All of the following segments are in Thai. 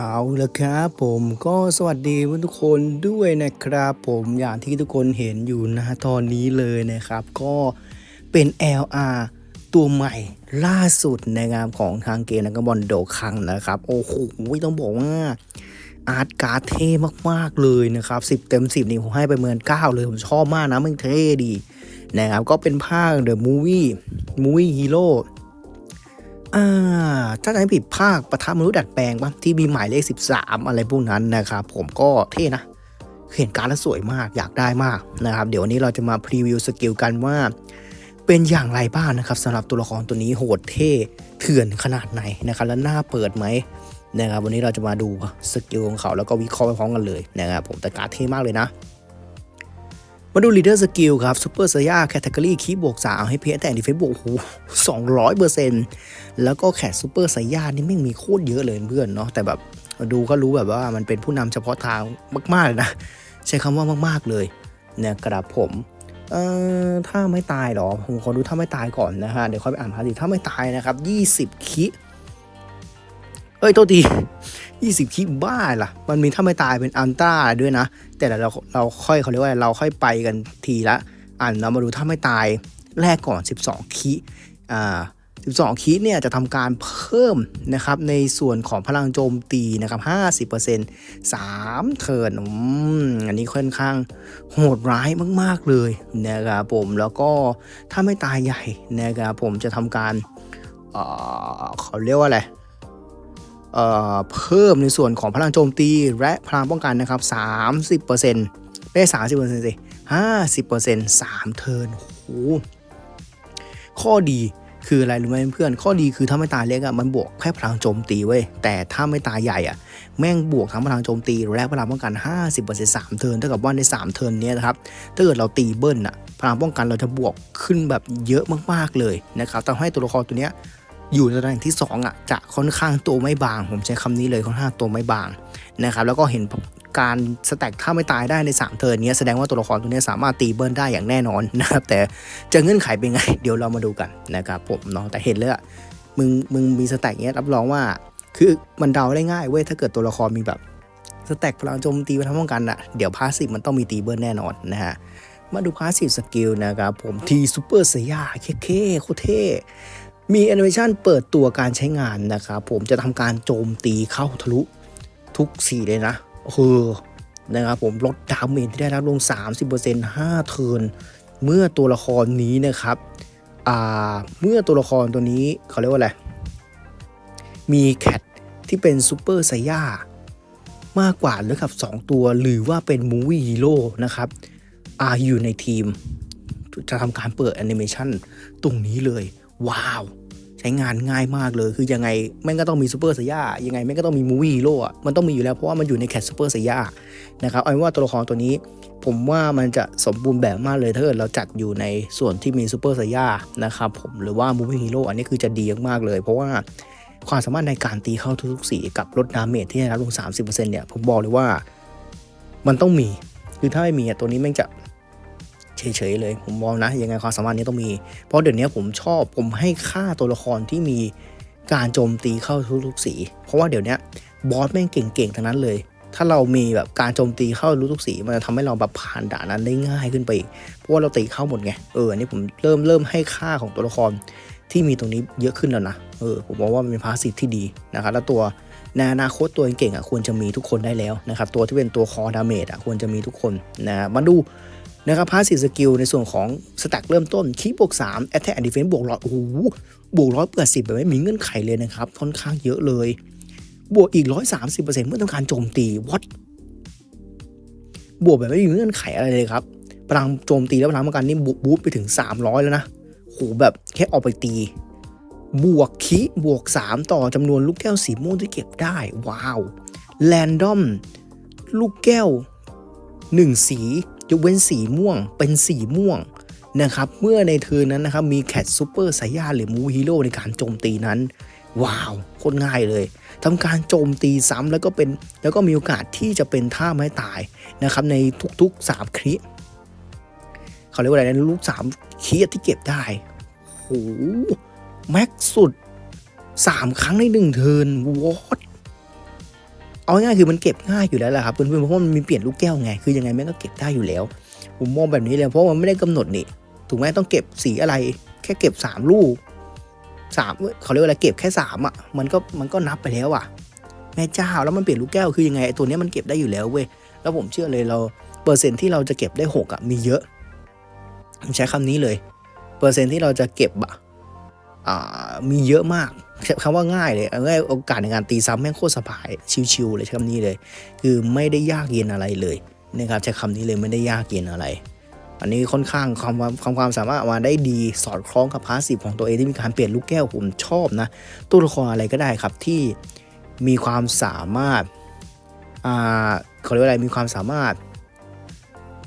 เอาละครับผมก็สวัสดีทุกคนด้วยนะครับผมอย่างที่ทุกคนเห็นอยู่นะตอนนี้เลยนะครับ ก็เป็น LR ตัวใหม่ล่าสุดในงานของทางเกมนักบอลโดคังนะครับ โอ้โหต้องบอกว่าอาร์ตการ์ดเท่มากๆเลยนะครับ 10 เต็ม 10 นี่ผมให้ไปเมิน9เลย ผมชอบมากนะมันเท่ดีนะครับก็เป็นภาค The Movie Movie Hero อ่าถ้าจะไม่ผิดภาคประทับมนุษย์ดัดแปลงปะที่มีหมายเลข 13 อะไรพวกนั้นนะครับ ผมก็เท่นะ เห็นการแล้วสวยมากอยากได้มากนะครับ เดี๋ยววันนี้เราจะมาพรีวิวสกิลกันว่า เป็นอย่างไรบ้างนะครับสำหรับตัวละครตัวนี้โหดเท่เถื่อนขนาดไหนนะครับ แล้วหน้าเปิดไหมนะครับวันนี้เราจะมาดูสกิลของเขาแล้วก็วิเคราะห์ไปพร้อมกันเลยนะครับผมแต่การเท่มากเลยนะ มาดู leader skill ครับ super เซย่าแคตตากรีคีบวก3ให้เพจแต่ดีเฟนบวกโอ้โหสองร้อยเปอร์เซ็นต์แล้วก็แคทซูเปอร์ไซย่านี่ไม่มีโคตรเยอะเลยเพื่อนเนาะแต่แบบดูก็รู้แบบว่ามันเป็นผู้นำเฉพาะทางมากๆเลยนะ ใช้คำว่ามากๆเลยนะครับผมเอ่อถ้าไม่ตายหรอ ผมขอดูถ้าไม่ตายก่อนนะฮะ เดี๋ยวค่อยไปอ่านพาสิถ้าไม่ตายนะครับ 20 คิ เอ้ย โทษที 20คิบ้าล่ะ มันมีถ้าไม่ตายเป็นอันต้าด้วยนะ แต่เราเราค่อยเขาเรียกว่าเราค่อยไปกันทีละ อันเรามาดูถ้าไม่ตายแรกก่อน 12คิอ่า12คิเนี่ยจะทำการเพิ่มนะครับในส่วนของพลังโจมตีนะครับ 50% 3 เทิร์นอืมอันนี้ค่อนข้างโหดร้ายมาก ๆ เลยนะครับผมแล้วก็ถ้าไม่ตายใหญ่นะครับผมจะทำการเอ่อเขาเรียกว่าอะไร เเพิ่มในส่วนของพลังโจมตีและพลังป้องกันนะครับ 30%ไม่ใช่30%สิ50% 3 เทิร์นโอ้โหข้อดีคืออะไรรู้ไหมเพื่อน ข้อดีคือถ้าไม่ตายเล็กอะมันบวกแค่พลังโจมตีเว้ย แต่ถ้าไม่ตายใหญ่อะแม่งบวกทั้งพลังโจมตีและพลังป้องกัน 50% 3 เทิร์นเท่ากับว่าใน 3 เทิร์นนี้นะครับ ถ้าเกิดเราตีเบิ้ลอะพลังป้องกันเราจะบวกขึ้นแบบเยอะมากๆเลยนะครับทำให้ตัวละครตัวเนี้ย อยู่ในตำแหน่งที่ 2อะจะค่อนข้างตัวไม่บาง ผมใช้คำนี้เลยค่อนข้างตัวไม่บางนะครับแล้วก็เห็นการสแต็กถ้าไม่ตายได้ใน 3 เทิร์นนี้แสดงว่าตัวละครตัวนี้สามารถตีเบิ้ลได้อย่างแน่นอนนะครับแต่จะเงื่อนไขเป็นไง เดี๋ยวเรามาดูกันนะครับผมเนาะแต่เห็นเลยอะมึงมึงมีสแต็กเนี้ยรับรองว่า คือมันเดาได้ง่ายเว้ยถ้าเกิดตัวละครมีแบบสแต็กพลังโจมตีพลังป้องกันอะเดี๋ยวพาสซีฟมันต้องมีตีเบิ้ลแน่นอนนะฮะมาดูพาสซีฟสกิลนะครับผมทีซูเปอร์เซียเคโคตรเท่ มีแอนิเมชันเปิดตัวการใช้งานนะครับผมจะทำการโจมตีเข้าทะลุทุกสีเลยนะคือนะครับผมลดดาเมจที่ได้รับลง 30% 5 เทิร์นเมื่อตัวละครนี้นะครับอ่าเมื่อตัวละครตัวนี้เขาเรียกว่าอะไร มีแคทที่เป็นซูเปอร์ไซย่ามากกว่าหรือกับ 2 ตัว หรือว่าเป็นมูวี่ฮีโร่นะครับอาอยู่ในทีม จะทำการเปิดแอนิเมชันตรงนี้เลย ว้าว ใช้งานง่ายมากเลย คือยังไงแม่งก็ต้องมีซูเปอร์ไซย่ายังไงแม่งก็ต้องมีมูวี่ฮีโร่มันต้องมีอยู่แล้วเพราะว่ามันอยู่ในแคทซูเปอร์ไซย่านะครับเอาเป็นว่าตัวละครตัวนี้ ผมว่ามันจะสมบูรณ์แบบมากเลยถ้าเกิดเราจัดอยู่ในส่วนที่มีซูเปอร์ไซย่านะครับผมหรือว่ามูวี่ฮีโร่อันนี้คือจะดีมากๆเลย เพราะว่าความสามารถในการตีเข้าทุกๆสีกับลดดาเมจที่ได้รับลง 30%เนี่ยผมบอกเลยว่ามันต้องมี คือถ้าไม่มีตัวนี้แม่งจะ เฉยๆเลย ผมมองนะยังไงความสามารถนี้ต้องมี เพราะเดี๋ยวนี้ผมชอบผมให้ค่าตัวละครที่มีการโจมตีเข้าทุกๆสี เพราะว่าเดี๋ยวนี้บอสแม่งเก่งๆทั้งนั้นเลย ถ้าเรามีแบบการโจมตีเข้าทุกๆสี มันจะทำให้เราแบบผ่านด่านนั้นได้ง่ายขึ้นไปอีกเพราะว่าเราตีเข้าหมดไงเอออันนี้ผมเริ่มเริ่มให้ค่าของตัวละครที่มีตรงนี้เยอะขึ้นแล้วนะเออผมมองว่ามันเป็นพาสซีฟที่ดีนะครับแล้วตัวในอนาคตตัวเก่งอะควรจะมีทุกคนได้แล้วนะครับตัวที่เป็นตัวคอดาเมจอะควรจะมีทุกคนนะมาดู นะครับพาสซีฟสกิลในส่วนของสแต็กเริ่มต้นคีบวก3 Attack and Defense บวกร้อยโอ้โหบวกร้อยเปิดสิบแบบไม่มีเงื่อนไขเลยนะครับค่อนข้างเยอะเลย บวกอีก 130%เมื่อต้องการโจมตีวัดบวกแบบไม่มีเงื่อนไขอะไรเลยครับพลังโจมตีและพลังป้องกันนี่บวกบูทไปถึง 300 แล้วนะโหแบบแค่ออกไปตี บวกคีบวก 3 ต่อจำนวนลูกแก้วสีม่วงที่เก็บได้ ว้าวแรนดอมลูกแก้ว 1 สี ยกเว้นสีม่วงเป็นสีม่วงนะครับเมื่อในเทิร์นนั้นนะครับมีแคทซูเปอร์ไซย่าหรือมูฮีโร่ในการโจมตีนั้น ว้าวโคตรง่ายเลยทำการโจมตีซ้ำแล้วก็เป็นแล้วก็มีโอกาสที่จะเป็นท่าไม้ตายนะครับในทุกๆ 3คริเขาเรียกว่าอะไรนะลูก3คริที่เก็บได้โหแม็กสุด 3 ครั้งใน1เทิร์นวอต เอาง่ายคือมันเก็บง่ายอยู่แล้วแหละครับเพื่อนๆเพราะว่ามันมีเปลี่ยนลูกแก้วไงคือยังไงแม่งก็เก็บได้อยู่แล้วผมมองแบบนี้เลยเพราะมันไม่ได้กำหนดนี่ถูกไหมต้องเก็บสีอะไร แค่เก็บสามลูกสามเขาเรียกว่าอะไรเก็บแค่สามอะมันก็มันก็นับไปแล้วอะ แม่เจ้าแล้วมันเปลี่ยนลูกแก้วคือยังไงไอ้ตัวนี้มันเก็บได้อยู่แล้วเว้ยแล้วผมเชื่อเลยเราเปอร์เซ็นที่เราจะเก็บได้หกอะมีเยอะผมใช้คำนี้เลย เปอร์เซ็นที่เราจะเก็บอะอ่ามีเยอะมาก คำว่าง่ายเลยง่ายโอกาสในการตีซ้ำแม่งโคตรสบาย ชิวๆเลยใช้คำนี้เลย คือไม่ได้ยากเย็นอะไรเลยนะครับใช้คำนี้เลยไม่ได้ยากเย็นอะไร อันนี้ค่อนข้างความความความสามารถมาได้ดีสอดคล้องกับพาสซีฟของตัวเองที่มีการเปลี่ยนลูกแก้วผมชอบนะตัวละครอะไรก็ได้ครับที่มีความสามารถอ่าเขาเรียกว่าอะไรมีความสามารถ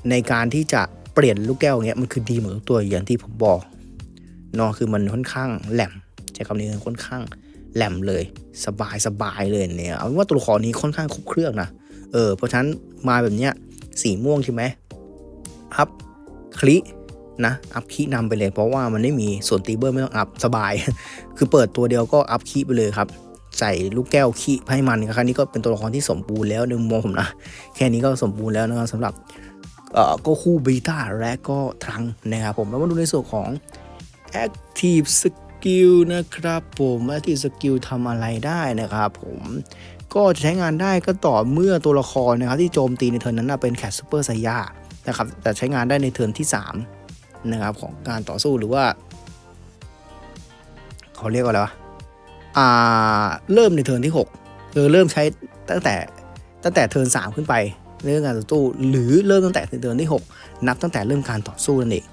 ในการที่จะเปลี่ยนลูกแก้วอย่างเงี้ยมันคือดีหมดทุกตัวอย่างที่ผมบอกเนาะคือมันค่อนข้างแหลม ช้คำนี้ค่อนข้างแหลมเลย สบายสบายเลยเนี่ยเอาว่าตัวละครนี้ค่อนข้างครบเครื่องนะเออเพราะฉะนั้นมาแบบเนี้ยสีม่วงใช่ไหมอัพคลินะอัพคีนำไปเลยเพราะว่ามันไม่มีส่วนตีเบอร์ไม่ต้องอัพสบาย คือเปิดตัวเดียวก็อัพคีไปเลยครับ ใส่ลูกแก้วคีให้มันครั้งนี้ก็เป็นตัวละครที่สมบูรณ์แล้วในมุมมองผมนะ แค่นี้ก็สมบูรณ์แล้วนะครับสำหรับเอ่อก็คู่บีตาและก็ทรังนะครับผมแล้วมาดูในส่วนของ Active Skill กิลนะครับผม Active Skill ทำอะไรได้นะครับผมก็จะใช้งานได้ก็ต่อเมื่อตัวละครนะครับที่โจมตีในเทิร์นนั้นนะเป็นแคทซูเปอร์ไซยานะครับแต่ใช้งานได้ในเทิร์นที่3นะครับของการต่อสู้หรือว่าเขาเรียกว่าอะไรวะอ่าเริ่มในเทิร์นที่6คือเริ่มใช้ตั้งแต่ตั้งแต่เทิร์น3ขึ้นไปเรื่องการต่อสู้หรือเริ่มตั้งแต่เทิร์นที่ 6 นับตั้งแต่เริ่มการต่อสู้นั่นเอง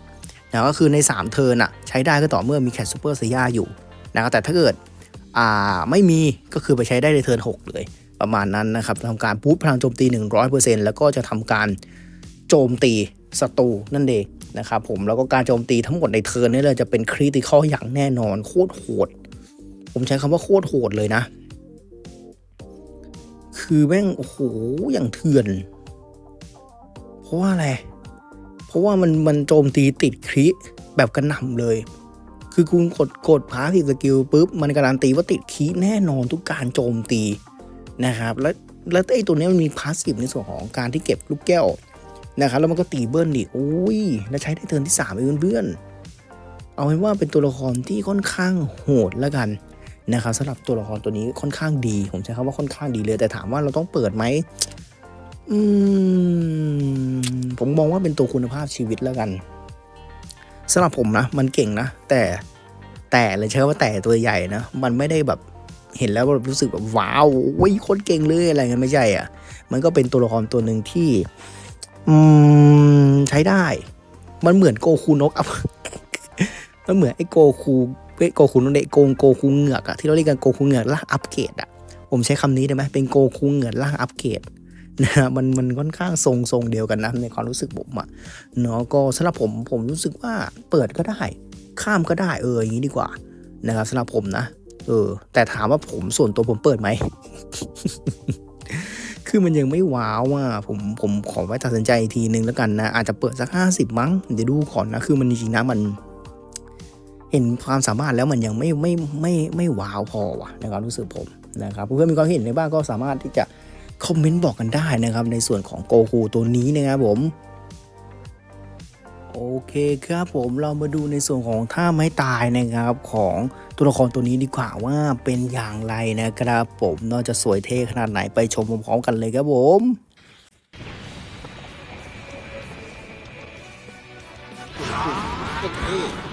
นะก็คือใน 3 เทิร์นอะใช้ได้ก็ต่อเมื่อมีแคทซูเปอร์ไซยาอยู่นะครับแต่ถ้าเกิดอ่าไม่มีก็คือไปใช้ได้ในเทิร์น6 เลย ประมาณนั้นนะครับทำการบูทพลังโจมตี 100%แล้วก็จะทำการโจมตีศัตรูนั่นเองนะครับผมแล้วก็การโจมตีทั้งหมดในเทิร์นนี่เลยจะเป็นคริติคอลอย่างแน่นอนโคตรโหด ผมใช้คำว่าโคตรโหดเลยนะ คือแม่งโอ้โหอย่างเถื่อน เพราะว่าอะไร เพราะว่ามันมันโจมตีติดคริแบบกระหน่ำเลย คือคุณกดกดพาสซีฟสกิลปุ๊บ มันการันตีว่าติดคีแน่นอนทุกการโจมตีนะครับ แล้วแล้วไอ้ตัวนี้มันมีพาสซีฟในส่วนของการที่เก็บลูกแก้วนะครับแล้วมันก็ตีเบิ้ลอีกโอ้ยแล้วใช้ได้เทิร์นที่3ามเองเพื่อนเอาเป็นว่าเป็นตัวละครที่ค่อนข้างโหดแล้วกันนะครับสำหรับตัวละครตัวนี้ค่อนข้างดี ผมใช้คำว่าค่อนข้างดีเลย แต่ถามว่าเราต้องเปิดไหม อืมผมมองว่าเป็นตัวคุณภาพชีวิตแล้วกันสำหรับผมนะ มันเก่งนะ แต่แต่เลยใช้คำว่าแต่ตัวใหญ่นะ มันไม่ได้แบบเห็นแล้วแบบรู้สึกแบบว้าวโอ้ยโคตรเก่งเลยอะไรเงี้ยไม่ใช่อะ มันก็เป็นตัวละครตัวหนึ่งที่อืมใช้ได้ มันเหมือนโกคูนกอัพมันเหมือนไอ้โกคูเอ้โกคูนกเนโกงโกคูเหงือกอะที่เราเรียกกันโกคูเหงือกล่างอัปเกรดอะผมใช้คำนี้ได้ไหมเป็นโกคูเหงือกล่างอัปเกรด นะมันมันค่อนข้างทรงทรงเดียวกันนะในความรู้สึกผมอะเนาะก็สำหรับผมผมรู้สึกว่าเปิดก็ได้ ข้ามก็ได้เอออย่างนี้ดีกว่านะครับสำหรับผมนะเออ แต่ถามว่าผมส่วนตัวผมเปิดไหมคือมันยังไม่ว้าวอะผมผมขอไว้ตัดสินใจอีกทีนึงแล้วกันนะ อาจจะเปิดสักห้าสิบมั้ง เดี๋ยวดูก่อนนะ คือมันจริงๆนะมัน เห็นความสามารถแล้วมันยังไม่ไม่ไม่ไม่ว้าวพอว่ะในความรู้สึกผมนะครับเพื่อนๆมีความเห็นในบ้างก็สามารถที่จะ คอมเมนต์บอกกันได้นะครับ ในส่วนของโกคูตัวนี้นะครับผมโอเคครับผมเรามาดูในส่วนของท่าไม้ตายนะครับของตัวละครตัวนี้ดีกว่าว่าเป็นอย่างไรนะครับ ผมนอกจะสวยเท่ขนาดไหนไปชมพร้อมๆกันเลยครับผมเ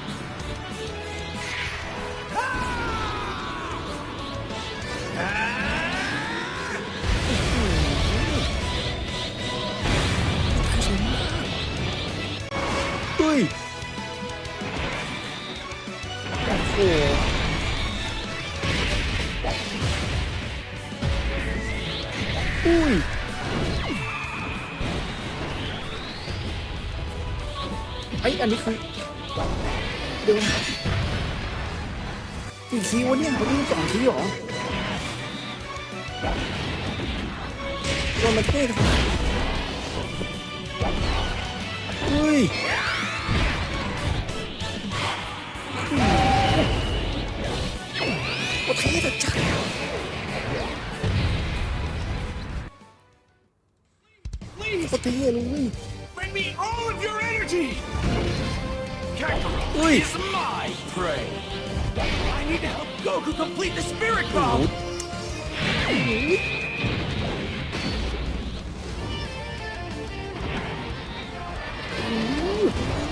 อุ้ยไออันนี้คือเดี๋ยวกี่คีวะเนี่ยมันมีสองคีหรอโดนมาเท่ขนาดนั้นเฮ้ยประเทศจัด What the hell, Lee? Bring me all of your energy! Kakarot Wait. is my prey! I need to help Goku complete the Spirit Bomb! Mm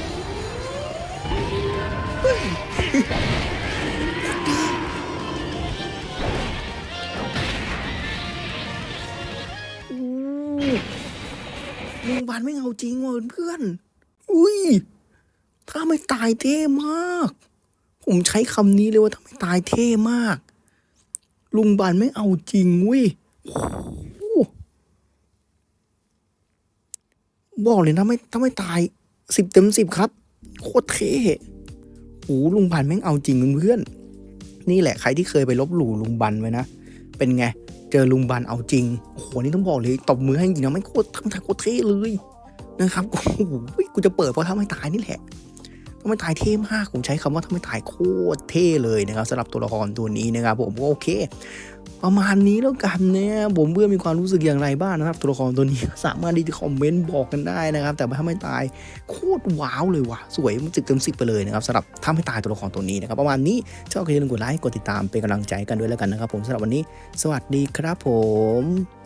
งพยาบาลไม่เอาจริงว่ะเพื่อน อุ้ย ถ้าไม่ตายเท่มาก ผมใช้คำนี้เลยว่าถ้าไม่ตายเท่มาก ลุงบานไม่เอาจริงเว้ยบอกเลยนะไม่ถ้าไม่ตายสิบเต็มสิบครับ โคตรเท่โอ้ลุงบันแม่งเอาจริงเพื่อน นี่แหละใครที่เคยไปลบหลู่ลุงบันไว้นะ เป็นไง เจอลุงบันเอาจริงโอ้โหนี่ต้องบอกเลยตบมือให้จริงนะไม่โคตรทำทางโคตรเท่เลยนะครับโอ้โหกูจะเปิดเพราะท้าไม่ตายนี่แหละ ถ้าไม่ตายเท่มากผมใช้คำว่าถ้าไม่ตายโคตรเท่เลยนะครับสำหรับตัวละครตัวนี้นะครับผมก็โอเค ประมาณนี้แล้วกันเนี่ยผมเพื่อมีความรู้สึกอย่างไรบ้างนะครับ ตัวละครตัวนี้สามารถที่คอมเมนต์บอกกันได้นะครับ แต่ถ้าไม่ตายโคตรว้าวเลยว่ะสวยมันสิบเต็มสิบไปเลยนะครับสำหรับถ้าไม่ตายตัวละครตัวนี้นะครับ ประมาณนี้ชอบก็อย่าลืมกดไลค์กดติดตามเป็นกำลังใจกันด้วยแล้วกันนะครับ ผมสำหรับวันนี้ สวัสดีครับผม